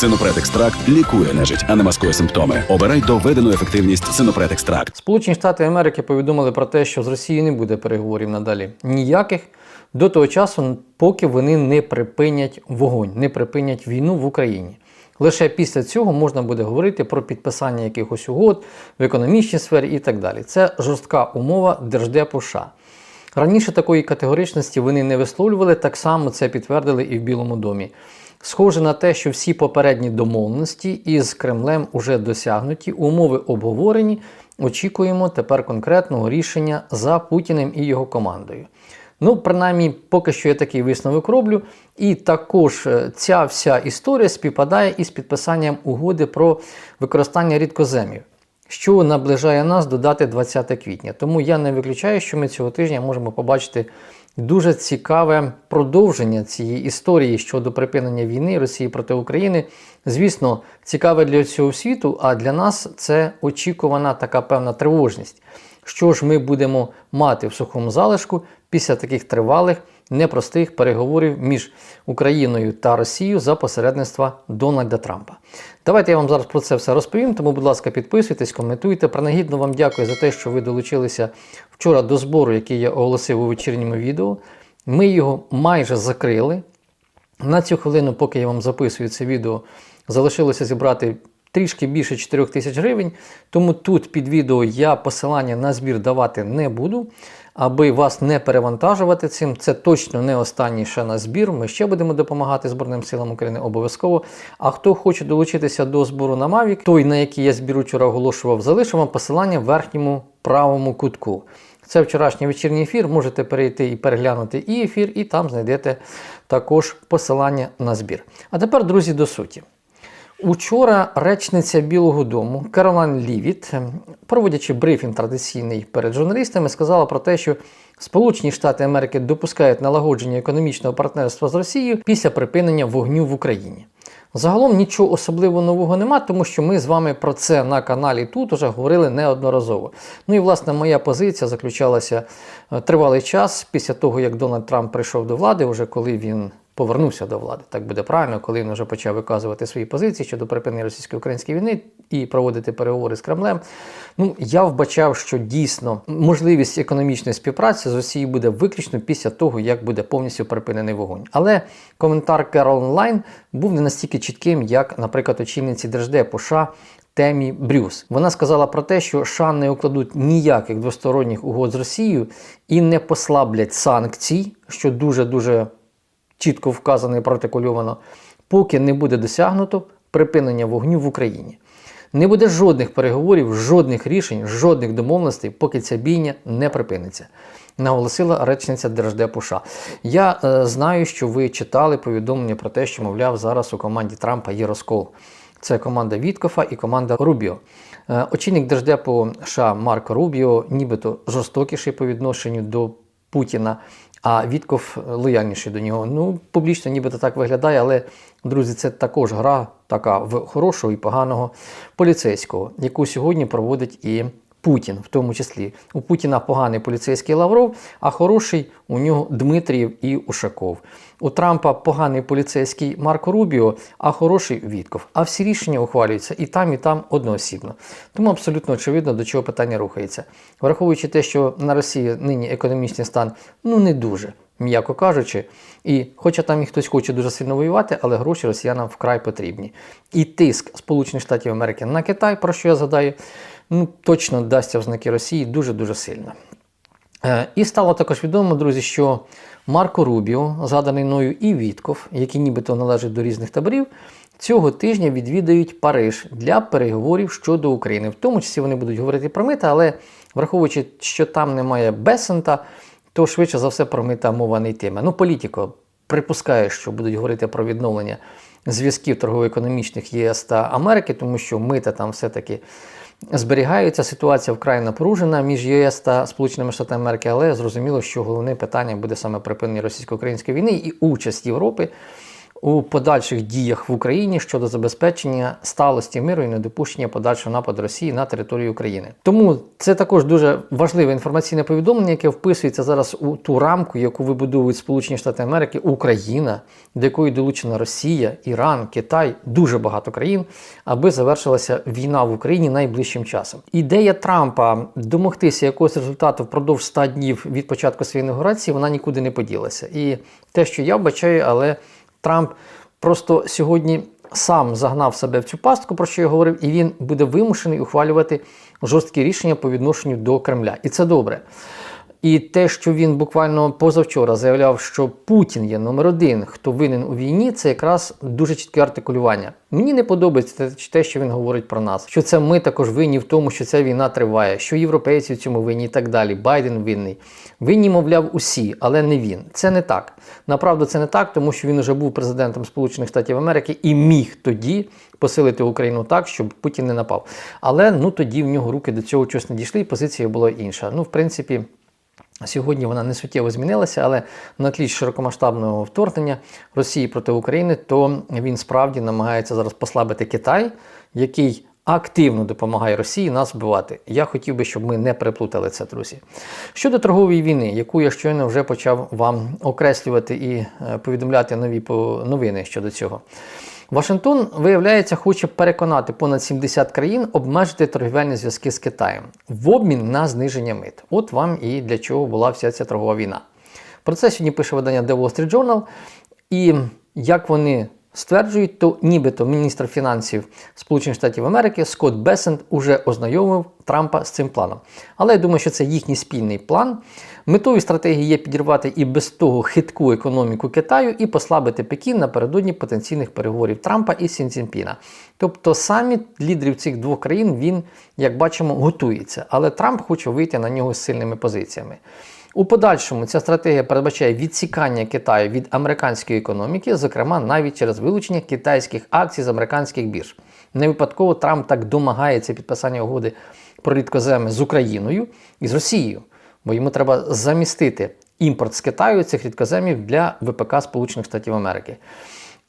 Синопред екстракт лікує нежить, а не маскує симптоми. Обирай доведену ефективність Синопред екстракт. Сполучені Штати Америки повідомили про те, що з Росією не буде переговорів надалі ніяких до того часу, поки вони не припинять вогонь, не припинять війну в Україні. Лише після цього можна буде говорити про підписання якихось угод в економічній сфері і так далі. Це жорстка умова Держдепу США. Раніше такої категоричності вони не висловлювали, так само це підтвердили і в Білому домі. Схоже на те, що всі попередні домовленості із Кремлем уже досягнуті, умови обговорені. Очікуємо тепер конкретного рішення за Путіним і його командою. Ну, принаймні, поки що я такий висновок роблю. І також е, ця вся історія співпадає із підписанням угоди про використання рідкоземів, що наближає нас до дати 20 квітня. Тому я не виключаю, що ми цього тижня можемо побачити дуже цікаве продовження цієї історії щодо припинення війни Росії проти України. Звісно, цікаве для цього світу, а для нас це очікувана така певна тривожність. Що ж ми будемо мати в сухому залишку після таких тривалих, непростих переговорів між Україною та Росією за посередництва Дональда Трампа? Давайте я вам зараз про це все розповім. Тому, будь ласка, підписуйтесь, коментуйте. Принагідно вам дякую за те, що ви долучилися вчора до збору, який я оголосив у вечірньому відео. Ми його майже закрили. На цю хвилину, поки я вам записую це відео, залишилося зібрати трішки більше 4 тисяч гривень. Тому тут під відео я посилання на збір давати не буду, аби вас не перевантажувати цим. Це точно не останній ще на збір. Ми ще будемо допомагати Збройним силам України обов'язково. А хто хоче долучитися до збору на Mavic, той, на який я збір вчора оголошував, залишимо посилання в верхньому правому кутку. Це вчорашній вечірній ефір. Можете перейти і переглянути і ефір, і там знайдете також посилання на збір. А тепер, друзі, до суті. Учора речниця Білого Дому Каролайн Лівіт, проводячи брифінг традиційний перед журналістами, сказала про те, що Сполучені Штати Америки допускають налагодження економічного партнерства з Росією після припинення вогню в Україні. Загалом нічого особливо нового нема, тому що ми з вами про це на каналі тут уже говорили неодноразово. Ну і власне моя позиція заключалася е, тривалий час після того, як Дональд Трамп прийшов до влади, вже коли він повернувся до влади, так буде правильно, коли він вже почав виказувати свої позиції щодо припинення російсько-української війни і проводити переговори з Кремлем. Ну я вбачав, що дійсно можливість економічної співпраці з Росією буде виключно після того, як буде повністю припинений вогонь. Але коментар Керол Онлайн був не настільки чітким, як, наприклад, очільниці Держдепу США Темі Брюс. Вона сказала про те, що США не укладуть ніяких двосторонніх угод з Росією і не послаблять санкцій, що дуже дуже чітко вказано і протикульовано, поки не буде досягнуто припинення вогню в Україні. Не буде жодних переговорів, жодних рішень, жодних домовленостей, поки ця бійня не припиниться. Наголосила речниця Держдепу США. Я е, знаю, що ви читали повідомлення про те, що, мовляв, зараз у команді Трампа є розкол. Це команда Віткофа і команда Рубіо. Е, очільник Держдепу США Марко Рубіо, нібито жорстокіший по відношенню до Путіна, а Вітков лояльніший до нього. Ну, публічно нібито так виглядає, але, друзі, це також гра така в хорошого і поганого поліцейського, яку сьогодні проводить і Путін, в тому числі. У Путіна поганий поліцейський Лавров, а хороший у нього Дмитрієв і Ушаков. У Трампа поганий поліцейський Марко Рубіо, а хороший Вітков. А всі рішення ухвалюються і там, і там одноосібно. Тому абсолютно очевидно, до чого питання рухається. Враховуючи те, що на Росії нині економічний стан ну не дуже. М'яко кажучи, і хоча там і хтось хоче дуже сильно воювати, але гроші росіянам вкрай потрібні. І тиск Сполучених Штатів Америки на Китай, про що я згадаю, ну точно дасться в знаки Росії дуже-дуже сильно. Е, І стало також відомо, друзі, що Марко Рубіо, згаданий мною і Вітков, які нібито належать до різних таборів, цього тижня відвідають Париж для переговорів щодо України. В тому числі вони будуть говорити про мита, але враховуючи, що там немає Бесента, то швидше за все про мита мова не йтиме. Ну, політико припускає, що будуть говорити про відновлення зв'язків торгово-економічних ЄС та Америки, тому що мита там все-таки зберігаються. Ситуація вкрай напружена між ЄС та Сполученими Штатами Америки, але зрозуміло, що головне питання буде саме припинення російсько-української війни і участь Європи у подальших діях в Україні щодо забезпечення сталості миру і недопущення подальшого нападу Росії на територію України. Тому це також дуже важливе інформаційне повідомлення, яке вписується зараз у ту рамку, яку вибудовують Сполучені Штати Америки, Україна, до якої долучена Росія, Іран, Китай, дуже багато країн, аби завершилася війна в Україні найближчим часом. Ідея Трампа домогтися якогось результату впродовж 100 днів від початку своєї інаугурації, вона нікуди не поділася. І те, що я вбачаю, але Трамп просто сьогодні сам загнав себе в цю пастку, про що я говорив, і він буде вимушений ухвалювати жорсткі рішення по відношенню до Кремля. І це добре. І те, що він буквально позавчора заявляв, що Путін є номер один, хто винен у війні, це якраз дуже чітке артикулювання. Мені не подобається те- що він говорить про нас, що це ми також винні в тому, що ця війна триває, що європейці в цьому винні і так далі. Байден винний. Винні, мовляв, усі, але не він. Це не так. Направду, це не так, тому що він вже був президентом Сполучених Штатів Америки і міг тоді посилити Україну так, щоб Путін не напав. Але ну тоді в нього руки до цього чогось не дійшли, і позиція була інша. Ну, в принципі. Сьогодні вона не суттєво змінилася, але на тлі широкомасштабного вторгнення Росії проти України, то він справді намагається зараз послабити Китай, який активно допомагає Росії нас вбивати. Я хотів би, щоб ми не переплутали це, друзі. Щодо торгової війни, яку я щойно вже почав вам окреслювати і е, повідомляти нові новини щодо цього. Вашингтон, виявляється, хоче переконати понад 70 країн обмежити торгівельні зв'язки з Китаєм в обмін на зниження мит. От вам і для чого була вся ця торгова війна. Про це сьогодні пише видання The Wall Street Journal. І як вони стверджують, то нібито міністр фінансів Сполучених Штатів Америки Скотт Бесент уже ознайомив Трампа з цим планом. Але я думаю, що це їхній спільний план. Метою стратегії є підірвати і без того хитку економіку Китаю і послабити Пекін напередодні потенційних переговорів Трампа і Сін Цзіньпіна. Тобто саміт лідерів цих двох країн він, як бачимо, готується. Але Трамп хоче вийти на нього з сильними позиціями. У подальшому ця стратегія передбачає відсікання Китаю від американської економіки, зокрема навіть через вилучення китайських акцій з американських бірж. Не випадково Трамп так домагається підписання угоди про рідкоземи з Україною і з Росією, бо йому треба замістити імпорт з Китаю цих рідкоземів для ВПК Сполучених Штатів Америки.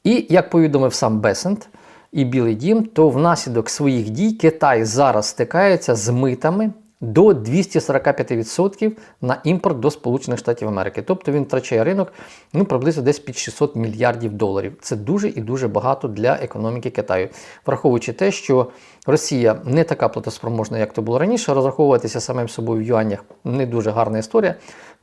І як повідомив сам Бесент і Білий Дім, то внаслідок своїх дій Китай зараз стикається з митами до 245% на імпорт до Сполучених Штатів Америки. Тобто він втрачає ринок ну, приблизно десь під 600 мільярдів доларів. Це дуже і дуже багато для економіки Китаю, враховуючи те, що Росія не така платоспроможна, як то було раніше. Розраховуватися самим собою в юанях не дуже гарна історія.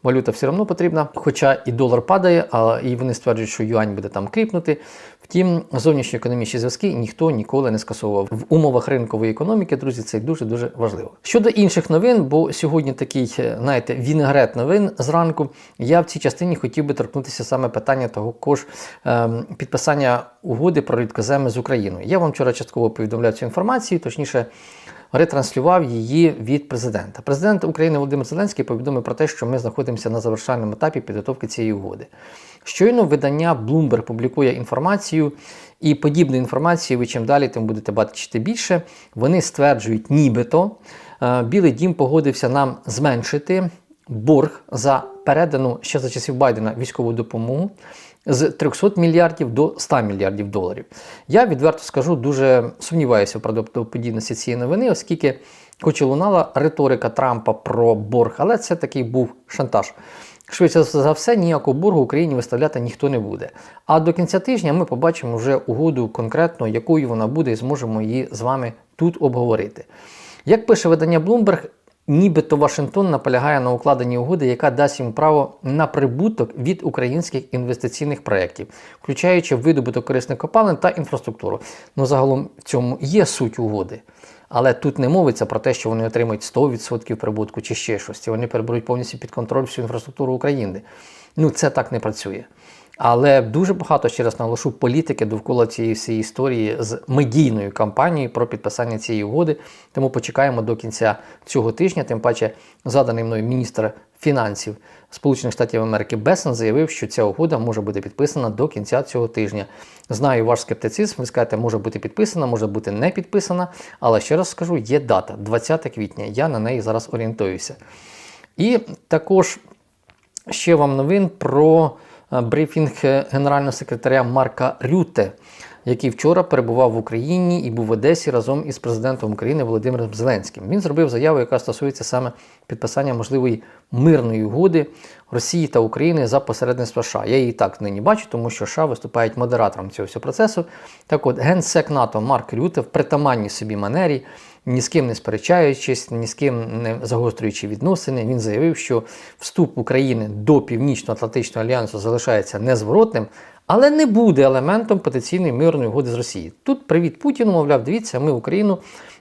Валюта все одно потрібна, хоча і долар падає, а і вони стверджують, що юань буде там кріпнути. Втім, зовнішньоекономічні зв'язки ніхто ніколи не скасовував. В умовах ринкової економіки, друзі, це дуже дуже важливо. Щодо інших новин, бо сьогодні такий, е, знаєте, вінегрет новин зранку. Я в цій частині хотів би торкнутися саме питання того кож ем, підписання угоди про рідкоземи з Україною. Я вам вчора частково повідомляв цю інформацію, точніше ретранслював її від президента. Президент України Володимир Зеленський повідомив про те, що ми знаходимося на завершальному етапі підготовки цієї угоди. Щойно видання Bloomberg публікує інформацію, і подібну інформацію ви чим далі, тим будете бачити більше. Вони стверджують, нібито е, Білий Дім погодився нам зменшити борг за передану ще за часів Байдена військову допомогу з 300 мільярдів до 100 мільярдів доларів. Я відверто скажу, дуже сумніваюся в правдоподібності цієї новини, оскільки, хоч і лунала риторика Трампа про борг, але це такий був шантаж. Швидше за все, ніякого боргу Україні виставляти ніхто не буде. А до кінця тижня ми побачимо вже угоду конкретно, якою вона буде, і зможемо її з вами тут обговорити. Як пише видання Bloomberg, нібито Вашингтон наполягає на укладенні угоди, яка дасть їм право на прибуток від українських інвестиційних проєктів, включаючи видобуток корисних копалин та інфраструктуру. Ну загалом в цьому є суть угоди. Але тут не мовиться про те, що вони отримають 100% прибутку чи ще щось. Вони переберуть повністю під контроль всю інфраструктуру України. Ну це так не працює. Але дуже багато ще раз наголошу політики довкола цієї всієї історії з медійною кампанією про підписання цієї угоди. Тому почекаємо до кінця цього тижня. Тим паче, заданий мною міністр фінансів Сполучених Штатів Америки Бесен заявив, що ця угода може бути підписана до кінця цього тижня. Знаю ваш скептицизм. Ви скажете, може бути підписана, може бути не підписана. Але ще раз скажу, є дата 20 квітня. Я на неї зараз орієнтуюся. І також ще вам новин про брифінг е, генерального секретаря Марка Рюте, який вчора перебував в Україні і був в Одесі разом із президентом України Володимиром Зеленським. Він зробив заяву, яка стосується саме підписання можливої мирної угоди Росії та України за посередництва США. Я її так нині бачу, тому що США виступають модератором цього всього процесу. Так от, генсек НАТО Марк Рюте в притаманній собі манері, ні з ким не сперечаючись, ні з ким не загострюючи відносини, він заявив, що вступ України до Північно-Атлантичного альянсу залишається незворотним, але не буде елементом потенційної мирної угоди з Росією. Тут привіт Путіну, мовляв, дивіться, ми Україну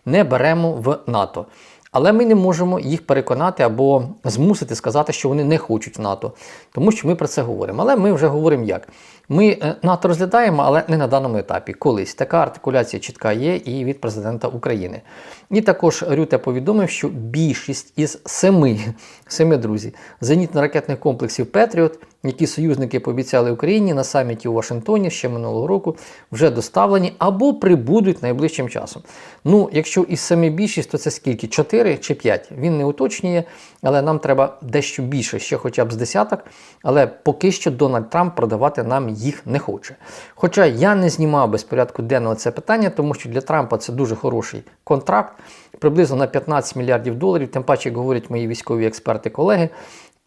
не беремо в НАТО. Але ми не можемо їх переконати або змусити сказати, що вони не хочуть НАТО, тому що ми про це говоримо. Але ми вже говоримо як. Ми е, НАТО розглядаємо, але не на даному етапі. Колись така артикуляція чітка є і від президента України. І також Рюте повідомив, що більшість із семи, семи друзі, зенітно-ракетних комплексів Петріот, які союзники пообіцяли Україні на саміті у Вашингтоні ще минулого року, вже доставлені або прибудуть найближчим часом. Ну, якщо із семи більшість, то це скільки? Чотири чи п'ять? Він не уточнює, але нам треба дещо більше, ще хоча б з десяток. Але поки що Дональд Трамп продавати нам їх не хоче. Хоча я не знімав без порядку денного це питання, тому що для Трампа це дуже хороший контракт, приблизно на 15 мільярдів доларів, тим паче, як говорять мої військові експерти-колеги,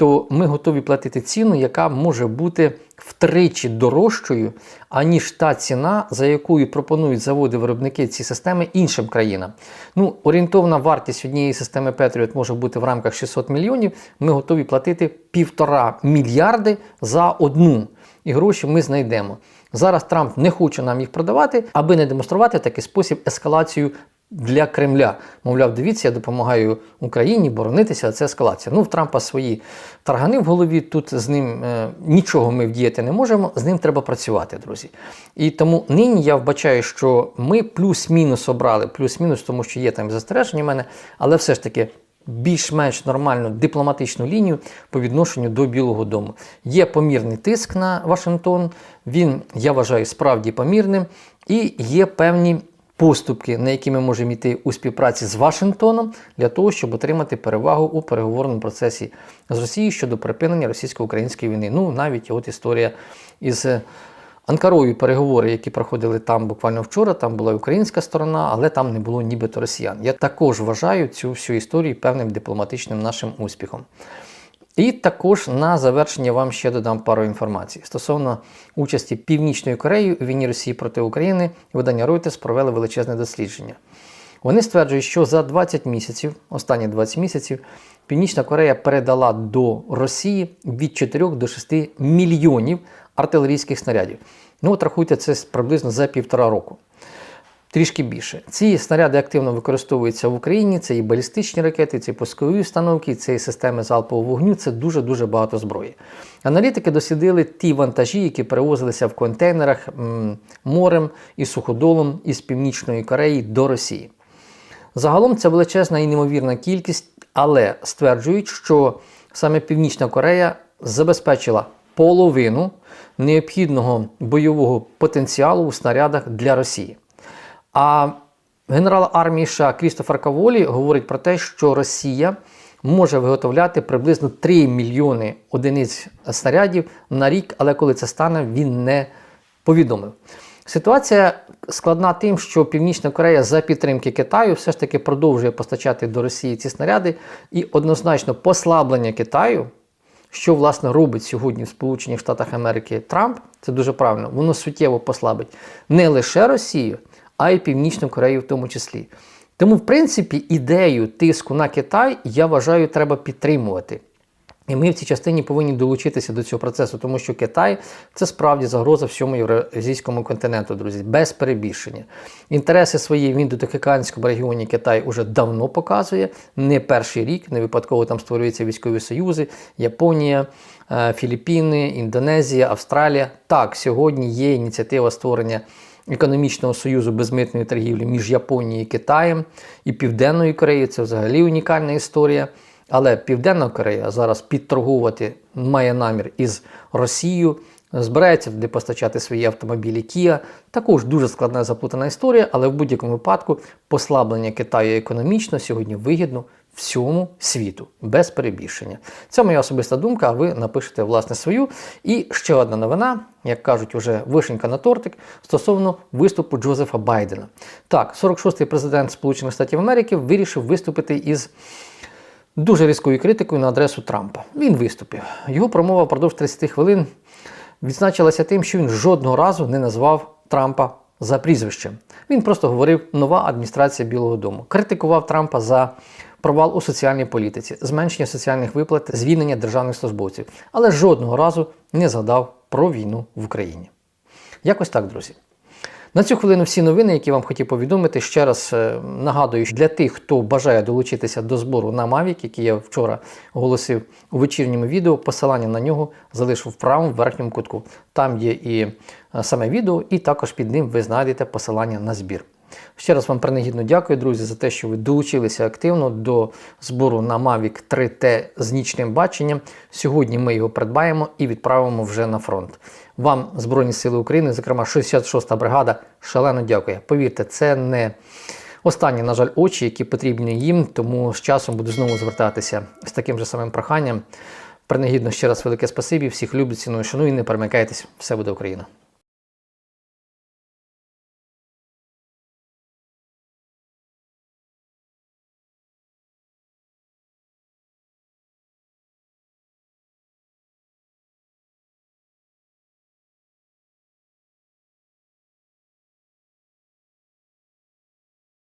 то ми готові платити ціну, яка може бути втричі дорожчою, аніж та ціна, за якою пропонують заводи-виробники ці системи іншим країнам. Ну, орієнтовна вартість однієї системи Patriot може бути в рамках 600 мільйонів. Ми готові платити півтора мільярди за одну. І гроші ми знайдемо. Зараз Трамп не хоче нам їх продавати, аби не демонструвати такий спосіб ескалацію для Кремля. Мовляв, дивіться, я допомагаю Україні боронитися, а це ескалація. Ну, в Трампа свої таргани в голові. Тут з ним е, нічого ми вдіяти не можемо, з ним треба працювати, друзі. І тому нині я вбачаю, що ми плюс-мінус обрали, плюс-мінус, тому що є там застереження в мене, але все ж таки. Більш-менш нормальну дипломатичну лінію по відношенню до Білого Дому. Є помірний тиск на Вашингтон, він, я вважаю, справді помірним, і є певні поступки, на які ми можемо йти у співпраці з Вашингтоном для того, щоб отримати перевагу у переговорному процесі з Росією щодо припинення російсько-української війни. Ну, навіть от історія із Анкарою переговори, які проходили там буквально вчора, там була українська сторона, але там не було нібито росіян. Я також вважаю цю всю історію певним дипломатичним нашим успіхом. І також на завершення вам ще додам пару інформацій. Стосовно участі Північної Кореї у війні Росії проти України, видання Reuters провели величезне дослідження. Вони стверджують, що за 20 місяців, останні 20 місяців, Північна Корея передала до Росії від 4 до 6 мільйонів артилерійських снарядів. Ну, от рахуйте, це приблизно за півтора року. Трішки більше. Ці снаряди активно використовуються в Україні. Це і балістичні ракети, це і пускові установки, це і системи залпового вогню. Це дуже-дуже багато зброї. Аналітики дослідили ті вантажі, які перевозилися в контейнерах морем і суходолом із Північної Кореї до Росії. Загалом це величезна і неймовірна кількість, але стверджують, що саме Північна Корея забезпечила половину необхідного бойового потенціалу у снарядах для Росії. А генерал армії США Крістофер Каволі говорить про те, що Росія може виготовляти приблизно 3 мільйони одиниць снарядів на рік, але коли це стане, він не повідомив. Ситуація складна тим, що Північна Корея за підтримки Китаю все ж таки продовжує постачати до Росії ці снаряди, і однозначно послаблення Китаю, що власне робить сьогодні в Сполучених Штатах Америки Трамп, це дуже правильно, воно суттєво послабить не лише Росію, а й Північну Корею в тому числі. Тому, в принципі, ідею тиску на Китай, я вважаю, треба підтримувати. І ми в цій частині повинні долучитися до цього процесу, тому що Китай це справді загроза всьому євразійському континенту, друзі, без перебільшення. Інтереси свої в індотихоокеанському регіоні Китай уже давно показує, не перший рік, не випадково там створюються військові союзи, Японія, е, Філіппіни, Індонезія, Австралія. Так, сьогодні є ініціатива створення економічного союзу безмитної торгівлі між Японією і Китаєм і Південною Кореєю. Це взагалі унікальна історія. Але Південна Корея зараз підторгувати має намір із Росією, збирається туди постачати свої автомобілі Kia. Також дуже складна запутана історія, але в будь-якому випадку послаблення Китаю економічно сьогодні вигідно всьому світу, без перебільшення. Це моя особиста думка, а ви напишете власне свою. І ще одна новина, як кажуть, уже вишенька на тортик стосовно виступу Джозефа Байдена. Так, 46-й президент Сполучених Штатів Америки вирішив виступити із дуже різкою критикою на адресу Трампа. Він виступив. Його промова впродовж 30 хвилин відзначилася тим, що він жодного разу не назвав Трампа за прізвищем. Він просто говорив нова адміністрація Білого Дому. Критикував Трампа за провал у соціальній політиці, зменшення соціальних виплат, звільнення державних службовців, але жодного разу не згадав про війну в Україні. Якось так, друзі. На цю хвилину всі новини, які вам хотів повідомити. Ще раз е, нагадую, що для тих, хто бажає долучитися до збору на Mavic, який я вчора оголосив у вечірньому відео, посилання на нього залишу в правому верхньому кутку. Там є і е, саме відео, і також під ним ви знайдете посилання на збір. Ще раз вам принагідно дякую, друзі, за те, що ви долучилися активно до збору на Mavic 3T з нічним баченням. Сьогодні ми його придбаємо і відправимо вже на фронт. Вам Збройні Сили України, зокрема 66-та бригада, шалено дякує. Повірте, це не останні, на жаль, очі, які потрібні їм, тому з часом буду знову звертатися з таким же самим проханням. Принагідно ще раз велике спасибі, всіх люблю, ціную, шаную і не перемикайтесь, все буде Україна.